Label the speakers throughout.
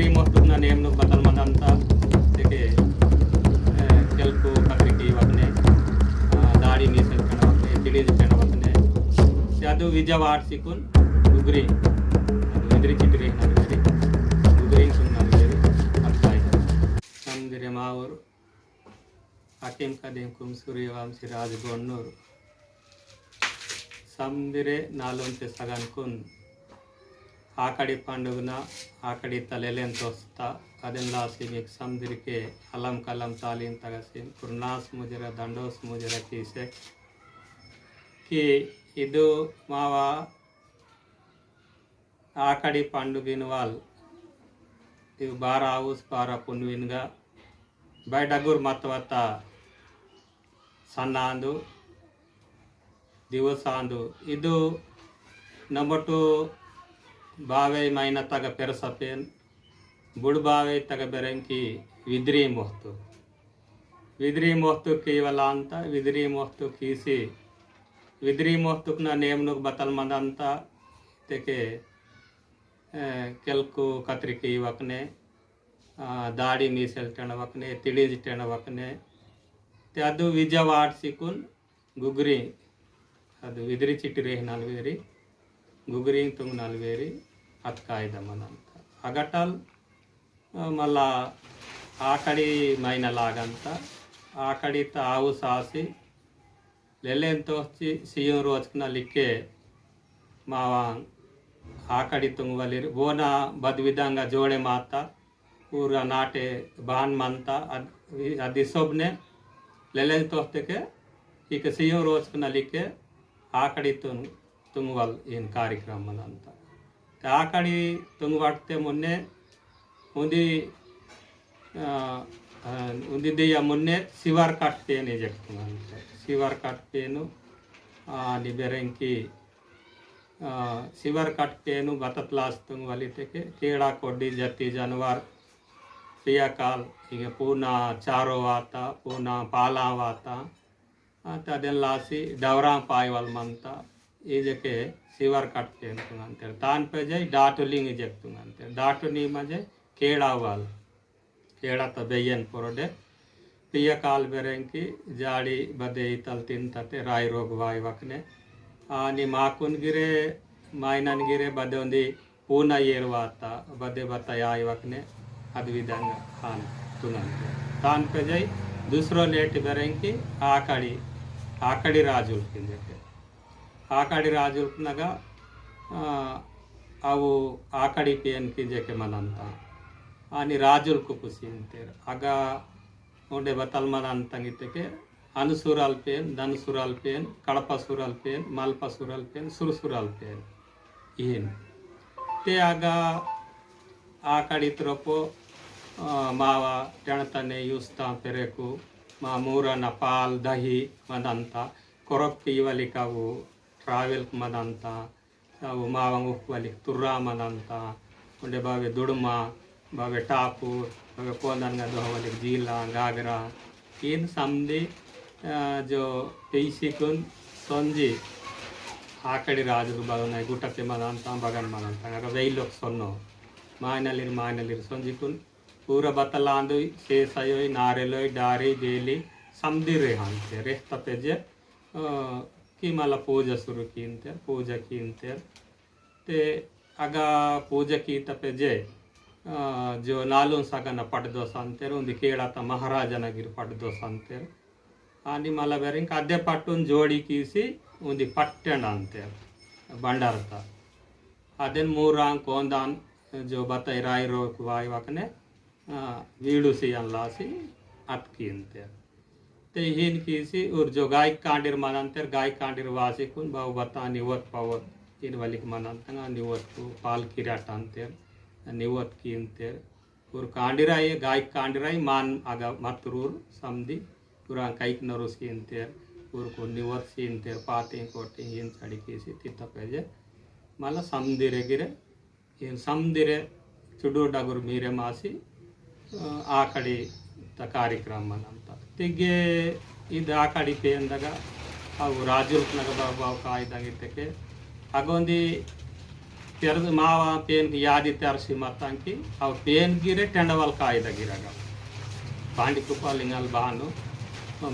Speaker 1: ವಿದ್ರಿ ಮೊತ್ತನ ನೇಮ್ನು ಬದಲ್ ಮದಂತ ತೆಗೆ ಕೆಲ್ಕು ಕತ್ರಿಕೆ ಇವಾಗನೆ ದಾಡಿ ಮೀಸಲ್ ಕಣವಕ್ನೆ ತಿಳಿದು ಕಣವಕ್ನೆ ಅದು ವಿಜಯ ವಾಡ್ಸಿಕುನ್ ಉಗ್ರಿ ಅದು ವಿದ್ರಿ ಚಿಟ್ರಿ ನಲ್ವೇರಿ ಉಗ್ರಿ ಸುನ್ ನಲ್ವೇರಿ ಅರ್ಥ ಆಯ್ತು ನಮ್ದಿರೆ ಮಾವರು ಹಕೀಂ ಕದೀಂ ಕುಂ ಸೂರ್ಯವಂಶಿ ರಾಜ ಗೊಣ್ಣೂರು ಆ ಕಡೆ ಪಾಂಡವನ ಆ ಕಡೆ ತಲೆಲೆನ್ ತೋರಿಸ್ತಾ ಅದೆಲ್ಲ ಸೀಮಿಕ್ ಸಮುದ್ರಕ್ಕೆ ಅಲಂ ಕಲಂ ತಾಲಿ ಅಂತ ಸೀಮ್ ಕುರ್ನಾಸ್ ಮುಜರ ದಂಡೋಸ್ ಮುಜರ ಕೀಸೆ ಕಿ, ಇದು ಮಾವ ಆ ಕಡೆ ಪಾಂಡುಗಿನವಾಲ್ ಇವು ಬಾರ ಆವುಸ್ ಬಾರ ಪುನ್ವಿನ್ಗ. ಬೈಡಗುರ್ ಮತ್ತವತ್ತ ಸಣ್ಣ ಸಣ್ಣಾಂದು, ದಿವಸಾಂದು. ಇದು ನಂಬರ್ ನಮ್ಮಟ್ಟು ಬಾವೆ ಮೈನ ತಗ ಪೆರಸಪೇನ್ ಬುಡ್ ಬಾವೆ ತಗ ಬೆರಂಕಿ ವಿದ್ರಿ ಮೊಹ್ತು ವಿದ್ರಿ ಮೊಹ್ತು ಕೀವಲ ಅಂತ ವಿದ್ರಿ ಮೊಹ್ತು ಕೀಸಿ ವಿದ್ರಿ ಮೊಹ್ತುಕ್ನ ನೇಮ್ನುಗ್ ಬತಲ್ ಮಂದಂತ ತೆಕೆ ಕೆಲ್ಕು ಕತ್ರಿಕೆ ಇವಕ್ನೆ ದಾಡಿ ಮೀಸೆಲ್ ಟೆಣವಕ್ನೆ ತಿಳಿಜ್ ಟೆಣವಕ್ನೆ ते ಅದು ವಿಜ ವಾಡ್ಸಿಕುನ್ ಗುಗ್ರಿ ಅದು ವಿದ್ರಿ ಚಿಟ್ಟಿರಿ ನಲ್ವೇರಿ ಗುಗ್ರಿ ತುಂಗ್ ನಲ್ವೇರಿ ಅದು ಕಾಯ್ದಮ್ಮನ ಅಂತ అగటల్ మళ్ళా ఆకడి మైనలాగంత ఆకడిత ఆవు సాసి లెల్లెంతో వచ్చి సీఎం రోజుకున్న లిక్కే మావ ఆకడి తుంగవలిరి ఓన బద్ విధంగా జోడే మాత ಊರ ನಾಟೆ ಬಾನ್ ಮಂತ ಅದು ಅದು ಸೊಬ್ನೆ ಲೆಲೆನ್ ತೋಸ್ತಕ್ಕೆ ಈಗ ಸಿಎಂ ರೋಜ್ಕನಲ್ಲಿಕ್ಕೆ ಆ ಕಡೆ ತುಂಗ್ ತುಂಗವಲ್ ಏನು ಕಾರ್ಯಕ್ರಮ ಅಂತ ಆ ಕಡೆ ತುಂಗವಾಡ್ತೆ ಮೊನ್ನೆ ಮುಂದಿ ఉందిద్దయ్య మొన్నే శివార్ కట్ పేన్ చెప్తున్నాను శివార్ కట్ పేను అని బెరంకి ಶಿವರ್ ಕಟ್ಟೇನು ಬತತ್ಲಾಸ್ತಂಗ್ ವಲಿತಕ್ಕೆ ಕೇಳ ಕೊಡ್ಡಿ ಜತ್ತಿ ಜನವಾರ್ ಪ್ರಿಯಕಾಲ್ ಈಗ ಪೂರ್ಣ ಚಾರೋ ವಾತ ಪೂರ್ಣ ಪಾಲಾ ವಾತ ಅಂತ ಅದೆಲ್ಲ ಹಾಸಿ ಡವರಾ ಪಾಯ್ವಲ್ ಮಂತ ಈಜಕ್ಕೆ ಶಿವರ್ ಕಟ್ತೇನೆ ಅಂತೇಳಿ ತಾನ್ ಪೇಜೈ ಡಾಟು ಲಿಂಗ್ ಜಗ್ತುಂಗ್ ಅಂತೇಳಿ ಡಾಟು ನೀ ಮಜೆ ಕೇಳಾವಾಲ್ ಕೇಳತ್ತ ಬೆಯ್ಯನ್ ಪೊರಡೆ ಪ್ರಿಯ ಕಾಲ್ ಬೆರಂಕಿ ಜಾಡಿ ಬದೆ ಇತಲ್ ತಿಂತತೆ ರಾಯ್ ರೋಗ ವಾಯ್ ವಕ್ನೆ आणि माकून गिरे मायनान गिरे बदे ಒಂದಿ ಪೂನ ಏರುವಾತ ಬದೆ ಬತ್ತ ಯಾಯವಕ್ನೆ ಅದು ವಿಧಂಗ ಹಾನ್ ತುನಂತೆ ತಾನ್ ಪೆಜೈ दूसरो लेट ಬೆರಂಕಿ ಆಕಡಿ ಆಕಡಿ ರಾಜುಲ್ ಆ ಕಡೆ ರಾಜುಲ್ನಾಗ ಅವು ಆ ಕಡೆ ಪಿ ಎನ್ ಪಿ ಜೆ ಕೆ ಮನ ಅಂತ ಆನಿ ರಾಜುಲ್ಕು ಖುಷಿ ಅಂತೀರ ಆಗ ನೋಡೆ ಬತಲ್ಮನ ಅಂತಂಗಿದ್ದಕ್ಕೆ ಅನುಸೂರಾಲ್ ಪೇನ್ ಧನುಸೂರಾಲ್ ಪೇನ್ ಕಡಪ ಸೂರಾಲ್ ಪೇನ್ ಮಲ್ಪ ಸೂರಾಲ್ ಪೇನ್ ಸುರುಸುರಾಲ್ ಪೇನ್ ಏನು ಮತ್ತೆ ಆಗ ಆ ಕಡೆ ಇತ್ತರಪ್ಪು ಮಾವ ಟೆಣತನೆ ಯೂಸ್ತ ಪೆರೆಕು ಮಾ ಮೂರನ ಪಾಲ್ ದಹಿ ಮನಂತ ಕೊರೊಪ್ಪಿ ಇವಲಿಕವು ಟ್ರಾವೆಲ್ಕ್ ಮದಂತ ಅವು ಮಾವಂಗ ಉಪ್ಪಲಿಕ್ ತುರ್ರಾ ಮದಂತ ಉಂಡೆ ಬಾವೆ ದುಡುಮ ಬಾವೆ ಟಾಪು ಬಾವೆ ಕೋಂದನ್ಗ ದೋಹವಲಿಕ್ ಜೀಲ ಗಾಗ್ರಾ ಏನು ಸಮದಿ ಜೋ ಪೇಯ್ಸಿಕುನ್ ಸೊಂಜಿ ಆ ಕಡೆ ರಾಜರು ಬಗನಾಯಿ ಗುಟ್ಟಕ್ಕೆ ಮದ ಅಂತ ಬಗನ್ ಮದ ಅಂತ ಆಗ ವೈಲೋಕ್ ಸೊನ್ನು ಮಾಯನಲ್ಲಿರು ಮಾಯನಲ್ಲಿರು ಸೊಂಜಿಕುನ್ ಪೂರ ಬತ್ತಲಾಂದು ಸೇಸಯೋಯ್ ನಾರೆಲೋಯ್ ಡಾರಿ ಬೇಲಿ ಸಮದಿರೆ ಅಂತೆ ರೆಹ್ತ ಪೆಜೆ ಕಿ ಮಲ್ಲ ಪೂಜೆ ಸುರು ಕೀಂತೆ ಪೂಜೆ ಕೀಂತೆ ते अगा पूजा की तपेजे जो नालून सगन पडदो सांतेर उंदी केळात महाराजनगिर पडदो सांतेर आणि मला बेरिंग अद्दे पट्टून ಜೋಡಿ ಕೀಸಿ ಉಂದಿ ಪಟ್ಟೆಂಡ ಅಂತೇಳಿ ಬಂಡಾರತ ಅದೇನು ಮೂರಾಂಗ್ ಕೋಂದಾನ್ ಜೋ ಬತ್ತ ಇರಾಯಿ ರೋಕ್ ವಾಯ್ ವಾಕನೆ ವೀಡುಸಿ ಅಲ್ಲಾಸಿ ಅತ್ಕಿ ಅಂತೇಳಿ तेहीन किसी ऊर्जो गाय कांडीर मनांतर गाय कांडीर वासिकून भाव बता निवत पावत। इन वालिक मनांतंगा निवत पाल किराटांतर निवत कीनतेर। और कांडिराय गाय कांडिराय मान आगा मतरूर समधि पूरा कैक नरुस कीनतेर। और को निवत सीनतेर पाते कोटे इन चढ़ी केसी तित पेजे। माला समधिरे गिरे इन समधिरे चुडो डगुर मीरे मासी, आ कार्यक्रम मनांतर ಇತ್ತಿಗೆ ಇದು ಆ ಕಡಿಪೆ ಅಂದಾಗ ಅವು ರಾಜರೂಪ್ನಾಗ ಬಾವು ಕಾಯ್ದಾಗಿದ್ದಕ್ಕೆ. ಹಾಗೊಂದು ತೆರೆದು ಮಾವ ಪೇನ್ ಯಾದಿ ತರಿಸಿ ಮತ್ತಂಕಿ, ಅವು ಪೇನ್ಗಿರೆ ಟೆಂಡವಲ್ ಕಾಯ್ದಾಗಿರಾಗ. ಪಾಂಡಿಕುಪ್ಪ ಲಿಂಗಲ್ ಬಾನು,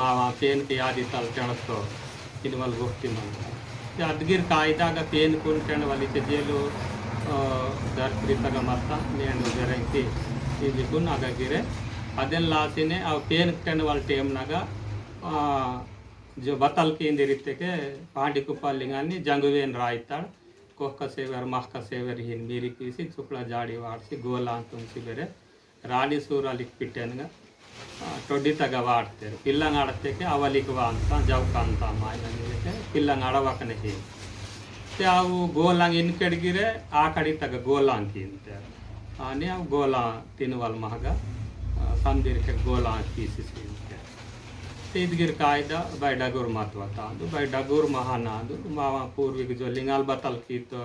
Speaker 1: ಮಾವ ಪೇನ್ಗೆ ಯಾದಿ ತಲ್ ಟೆಣತ್ತೋ ಇನ್ವಲ್ ಹೋಗ್ತೀನಿ ಅಂತ ಅದ್ಗಿರ್ ಕಾಯ್ದಾಗ ಪೇನ್ ಕುಂಡು ಟೆಂಡವಲ್ ಇತ್ತೆ ಜೇಲು ದರ್ಪ್ರೀತಾಗ ಮತ್ತ ನೇಣು ಜರಂತಿ ಇಲ್ಲಿ ಕುನ್ ಗಿರೆ ಅದೆಲ್ಲ ಆಸೆನೇ ಅವು ಪೇನ್ ಕಂಡು వాళ్ళ ಟೈಮ್ನಾಗ ಜೊ ಬತ್ತಲ್ಕಿಂದ ಇರಿತಕ್ಕೆ ಪಾಂಡಿಕುಪ್ಪಲ್ಲಿ ಗಾನಿ ಜಂಗುವೇನು ರಾಯ್ತಾಳೆ ಕೊಕ್ಕ ಸೇವರ್ ಮಹಕ ಸೇವರ್ ಹಿಂಗೆ ಮೀರಿ ಪೀಸಿ ಚುಕ್ಳ ಜಾಡಿ ವಾಡಿಸಿ ಗೋಲ ಅಂತ ಉಂಚಿ ಬೇರೆ ರಾಣಿ ಸೂರಲ್ಲಿ ಪಿಟ್ಟೆನ್ಗ ಟೊಡ್ಡಿ ತಗ ಆಡ್ತಾರೆ ಪಿಲ್ಲಂಗ ಆಡೋಕ್ಕೆ ಅವಲಿಕ್ವ ಅಂತ ಜವಕ ಅಂತ ಮಾಯಕ್ಕೆ ಪಿಲ್ಲಂಗ ಆಡವಾಕನೆ ಹೀಗೆ ಅವು ಗೋಲಾಂಗ್ ಇನ್ ಕಡೆಗಿರೆ ಆ ಕಡೆ ತಗ ಗೋಲ ಅಂತ ತಿಂತಾರೆ ಆನೆ ಅವು ಗೋಲ ತಿನ್ನುವಲ್ ಮಹಗ ಸಂದಿರ್ಕೆ ಗೋಲ ಹಾಕಿಸಿ ಸೇರಿಕೆ ತೇದ್ಗಿರ್ ಕಾಯ್ದ ಬೈ ಡಗೂರ್ ಮಹತ್ವ ತಾಂದು ಬೈ ಡಗೂರ್ ಮಹಾನ ಅಂದು ಮಾವ ಪೂರ್ವಿಕ ಜೋ ಲಿಂಗಾಲ್ ಬತಲ್ ಕೀತ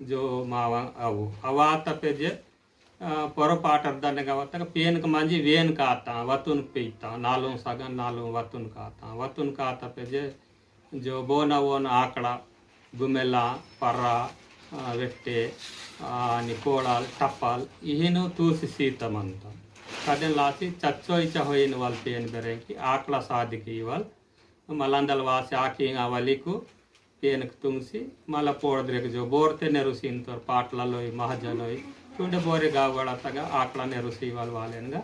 Speaker 1: ಜೋ ಮಾವ ಅವು ಅವಾತ ಪೆಜೆ పొరపాటర్ దాన్ని కాబట్టి పేనుక మంచి వేను కాతా వతున్ పీతా నాలుగు సగం నాలుగు వతున్ కాతా వతున్ కాత పెజే జో బోన ఓన ఆకడ గుమెల పర్ర వెట్టే నికోడాల్ టపాల్ ఈను తూసి సీతమంతా కదే లాసి చచ్చో ఇచ్చ హోయని వాళ్ళ పేని పెరేకి ఆకల సాధికి ఇవాళ మళ్ళందల వాసి ఆకి ఆకేం అవలికు పేనకు తుంగి మళ్ళా పోడద్రికి చూ బోర్తే నెరుసీంతో పాటలలోయి మహజలోయి చూడ బోరి కాకూడతగా ఆకల నెరుసి ఇవాళ వాళ్ళనిగా.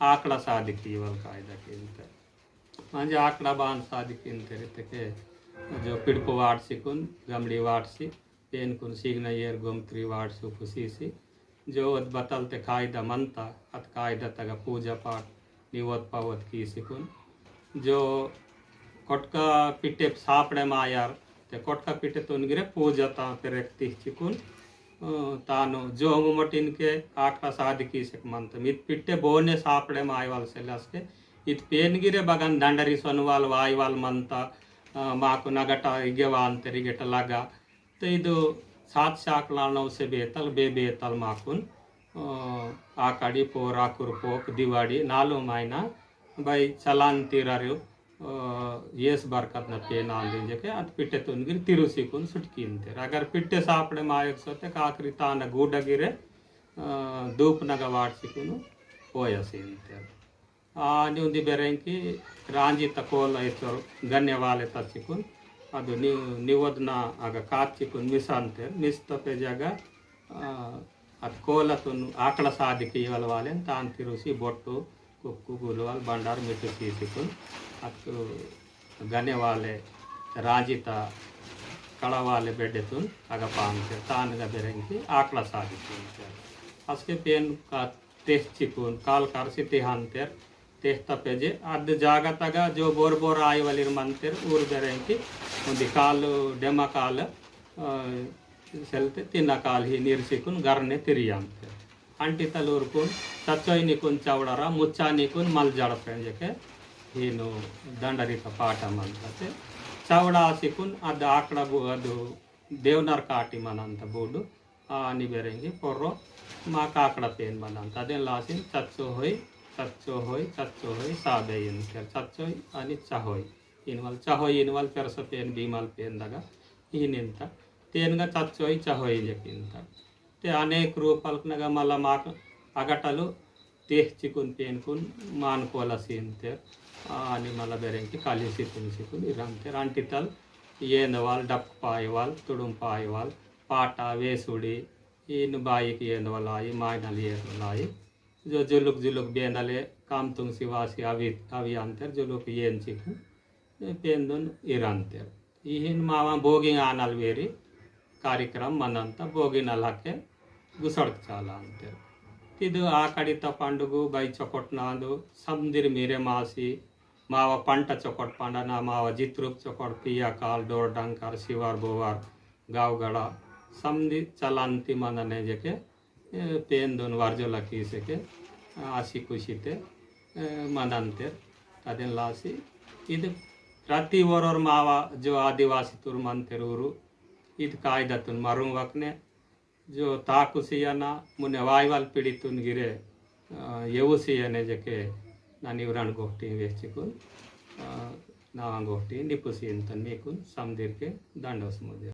Speaker 1: ఆకల సాధికి ఇవాళ కాయదకి ఇంత. మంచి ఆకల బాన్ సాధికి ఇంతకే జో పిడుపు వాడ్సి కొన్ని గమ్డి వాడ్సి పేనుకుని సీగన ఏరు గొమ్ త్రీ వాడ్సి ఉప్పు సీసి वाटसु कुसीसी जो अद बतलते कायदा मनता अत कायदा तग पूजा पाठ निवत पावत कीसी कुन जो ಕೊಟ್ಕ ಪಿಟ್ಟೆ ಸಾಪಡೆ ಮಾಯಾರ್ te ಕೊಟ್ಕ ಪಿಟ್ಟೆ ತುನ್ಗಿರೆ ಪೂಜತ ಪೆರೆಕ್ತಿ ಚಿಕುನ್ ತಾನು ಜೋಂಗು ಮಟಿನ್ಕೆ ಆಕ್ಲ ಸಾಧಿಕಿ ಸಿಕ್ ಮಂತ ಮಿತ್ ಪಿಟ್ಟೆ ಬೋನೆ ಸಾಪಡೆ ಮಾಯವಾಲ್ ಸೆಲ್ಲಸ್ಕೆ ಇತ್ ಪೇನ್ಗಿರೆ ಬಗನ್ ದಂಡರಿ ಸೊನ್ವಾಲ್ ವಾಯ್ವಾಲ್ ಮಂತ ಮಾಕು ನಗಟ ಇಗೆವ ಅಂತಾರೆ ಇಗೆಟ ಲಗ ತ ಇದು ಸಾತ್ ಶಾಕ್ಲಾಣವ್ ಸೆ ಬೇತಲ್ ಬೇ ಬೇತಲ್ ಮಾಕುನ್ ಆಕಡಿ सात से आठ लाल नौ से बेतल बे बेतल माखुन आकड़ी पोर आकुर पोक दिवाड़ी नालो मायना भाई चलान तिरार्यो ಎಸ್ ಬರ್ಕತ್ನ ಪೇನ ಅಂದಿಂಜಕ್ಕೆ ಅದು ಪಿಟ್ಟೆ ತುಂದ್ಗಿರಿ ತಿರುಸಿಕೊಂಡು ಸುಟ್ಕಿಂತೀರ ಅಗರ್ ಪಿಟ್ಟೆ ಸಾಪಡೆ ಮಾಯಕ್ಕೆ ಕಾಕ್ರಿ ತಾನ ಗೂಡಗಿರೆ ದೂಪ್ನಾಗ ವಾಡ್ಸಿಕೊಂಡು ಓಯಸಿಂತೀರ ನೀವು ಬೆರೆಂಕಿ ರಾಂಜಿ ತಕೋಲ್ ಐತರು ಗಣ್ಯವಾಲೆ ತರ್ಸಿಕೊಂಡು ಅದು ನೀವು ನೀವು ಅದನ್ನ ಆಗ ಕಾರ್ತಿಕನ್ ಮಿಸ್ ಅಂತ ಮಿಸ್ ತಪ್ಪೆಜಾಗ ಅದು ಕೋಲತನ್ನು ಆಕಳ ಸಾಧಿಕೆ ಇವಲ್ವಾಲೆ ಅಂತ ಅಂತಿರುಸಿ ಬೊಟ್ಟು ಕುಕ್ಕು ಗುಲುವಾಲ್ ಬಂಡಾರ ಮಿಟ್ಟು ಸೀಸಿಕೊಂಡು ಅದಕ್ಕೆ ಗನೆವಾಲೆ ರಾಜಿತ ಕಳವಾಲೆ ಬೆಡ್ಡೆತು ಆಗಪ್ಪ ಅಂತ ತಾನಗ ಬೆರಂಗಿ ಆಕಳ ಸಾಧಿಕೆ ಅಂತ ಅಸ್ಕೆ ಪೇನ್ ಕಾ ತೆಚ್ಚಿಕೊಂಡು ಕಾಲು ಕರೆಸಿ ತಿಹ ಅಂತೇರ್ ತೆಹ್ತಪ್ಪೆಜೆ ಅದು ಜಾಗತ್ತಾಗ ಜೋ ಬೋರ್ ಬೋರ್ ಆಯುವಲಿರ್ ಮಂತೆರ್ ಊರ್ದರೆ ಅಂಕಿ ಒಂದು ಕಾಲು ಡೆಮ ಕಾಲು ಸೆಲ್ತೆ ತಿನ್ನ ಕಾಲು ಹಿ ನೀರು ಸಿಕ್ಕುನ್ ಗರ್ನೆ ತಿರಿಯಂತೆ ಅಂಟಿತಲು ಉರ್ಕುನ್ ಚಚ್ಚೊಯ್ ನಿಕುನ್ ಚವಡರ ಮುಚ್ಚಾ ನಿಕುನ್ ಮಲ್ಜಾಡ ಫ್ರೆಂಜಕ್ಕೆ ಏನು ದಂಡರಿತ ಪಾಠ ಮಂತತೆ ಚವಡ ಸಿಕ್ಕುನ್ ಅದು ಆಕಡ ಅದು ದೇವ್ನರ್ ಕಾಟಿ ಮನಂತ ಬೋಡು ನಿಬೇರಂಗಿ ಪೊರ್ರೋ ಮಾ ಕಾಕಡ ಪೇನ್ ಮನಂತ ಅದೇನು ಲಾಸಿನ್ ಚಚ್ಚು ಹೋಯ್ హోయ్ చచ్చో హోయ్ చచ్చో హోయ్ సాబే ఇంటర్ చచ్చోయ్ అని చహోయ్ ఇన్వాల్ చహోయ్ ఇన్వాల్ పెరస పేన్ భీమాల్ పేన్ దగ. ఈనింత తేనుగా చచ్చోయ్ చహోయ్ జకింత తే అనేక రూపాలకునగా మళ్ళా మాకు అగటలు తేహ్ చికున్ పేన్కున్ మానుకోల సీంతేర్ అని మళ్ళీ బెరంకి కలిసి తులసికుని ఇరంతేర్ అంటితల్ ఏందవాల్ డప్పు పాయవాల్ తుడుం పాయవాల్ పాట వేసుడి ఈయన బాయికి ఏందవలాయి మాయనలు ఏందలాయి જો ઝુલુક ಬೇನಲೆ બેન આલે કામતુંગ સિવાસી આવી આવી આંતર ઝુલુક એન ચીકું ಪೇಂದೊಂದು ಇರಂತೇವೆ ಈ ಹಿಂದೆ ಮಾವ ಆನಲ್ ಆನಲ್ವೇರಿ ಕಾರ್ಯಕ್ರಮ ಮನಂತ ಭೋಗಿನಲ್ಲಿ ಹಾಕಿ ಗುಸಡ್ಕ ಚಾಲ ಅಂತೇವೆ ಇದು ಆ ಕಡಿತ ಪಂಡುಗು ಬೈ ಚೊಕೊಟ್ನ ಅಂದು ಮೀರೆ ಮಾಸಿ ಮಾವ ಪಂಟ ಚೊಕೊಟ್ ಪಂಡನ ಮಾವ ಜಿತ್ರೂಪ್ ಚೊಕೊಟ್ ಪಿಯ ಕಾಲ್ ಡೋರ್ ಡಂಕರ್ ಶಿವಾರ್ ಬೋವಾರ್ ಗಾವ್ಗಳ ಸಮ್ದಿ ಚಲಂತಿ ಮನನೆ ಜೊತೆ पेन दोन वार्जो लाखी से के आशी खुशी ते मदान ते तादेन लासी। इद प्रति वर और मावा, जो आदिवासी तुर मन तेर उरु इद कायदा तुन मरुम वकने, जो ताकुसिया ना मुने वाईवाल पीड़ित तुन गिरे यवुसिया ने जके ना निवरण गोहटी वेचिकुन ना गोहटी निपुसी इन तन्मेकुन समदेर के दंडवस मुझे